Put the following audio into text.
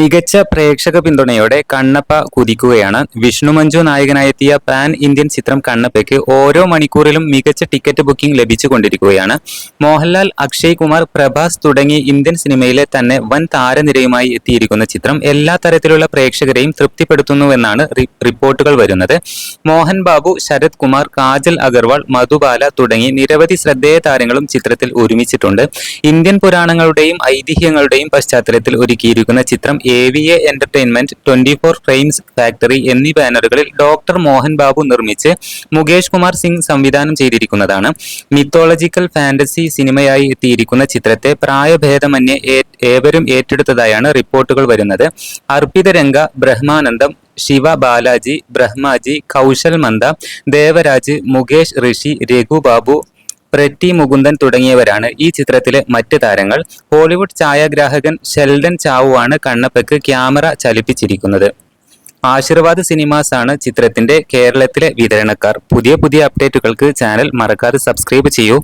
മികച്ച പ്രേക്ഷക പിന്തുണയോടെ കണ്ണപ്പ കുതിക്കുകയാണ്. വിഷ്ണു മഞ്ജു നായകനായെത്തിയ പാൻ ഇന്ത്യൻ ചിത്രം കണ്ണപ്പയ്ക്ക് ഓരോ മണിക്കൂറിലും മികച്ച ടിക്കറ്റ് ബുക്കിംഗ് ലഭിച്ചുകൊണ്ടിരിക്കുകയാണ്. മോഹൻലാൽ അക്ഷയ് കുമാർ പ്രഭാസ് തുടങ്ങി ഇന്ത്യൻ സിനിമയിലെ തന്നെ വൻ താരനിരയുമായി എത്തിയിരിക്കുന്ന ചിത്രം എല്ലാ തരത്തിലുള്ള പ്രേക്ഷകരെയും തൃപ്തിപ്പെടുത്തുന്നുവെന്നാണ് റിപ്പോർട്ടുകൾ വരുന്നത്. മോഹൻ ബാബു ശരത് കുമാർ കാജൽ അഗർവാൾ മധുബാല തുടങ്ങി നിരവധി ശ്രദ്ധേയ താരങ്ങളും ചിത്രത്തിൽ ഒരുമിച്ചിട്ടുണ്ട്. ഇന്ത്യൻ പുരാണങ്ങളുടെയും ഐതിഹ്യങ്ങളുടെയും പശ്ചാത്തലത്തിൽ ഒരുക്കിയിരിക്കുന്ന ചിത്രം A V A entertainment twenty four frames factory എന്നീ ബാനറുകളിൽ ഡോക്ടർ മോഹൻ ബാബു നിർമ്മിച്ച് മുകേഷ് കുമാർ സിംഗ് സംവിധാനം ചെയ്തിരിക്കുന്നതാണ്. മിത്തോളജിക്കൽ ഫാന്റസി സിനിമയായി എത്തിയിരിക്കുന്ന ചിത്രത്തെ പ്രായഭേദമന്യേ ഏവരും ഏറ്റെടുത്തതായാണ് റിപ്പോർട്ടുകൾ വരുന്നത്. അർപ്പിത രംഗ ബ്രഹ്മാനന്ദം ശിവ ബാലാജി ബ്രഹ്മാജി കൗശൽ മന്ദ ദേവരാജ് മുകേഷ് ഋഷി രഘു ബാബു പ്രറ്റി മുകുന്ദൻ തുടങ്ങിയവരാണ് ഈ ചിത്രത്തിലെ മറ്റ് താരങ്ങൾ. ഹോളിവുഡ് ഛായാഗ്രാഹകൻ ഷെൽഡൻ ചാവുവാണ് കണ്ണപ്പയ്ക്ക് ക്യാമറ ചലിപ്പിച്ചിരിക്കുന്നത്. ആശീർവാദ് സിനിമാസ് ആണ് ചിത്രത്തിന്റെ കേരളത്തിലെ വിതരണക്കാർ. പുതിയ പുതിയ അപ്ഡേറ്റുകൾക്ക് ചാനൽ മറക്കാതെ സബ്സ്ക്രൈബ് ചെയ്യൂ.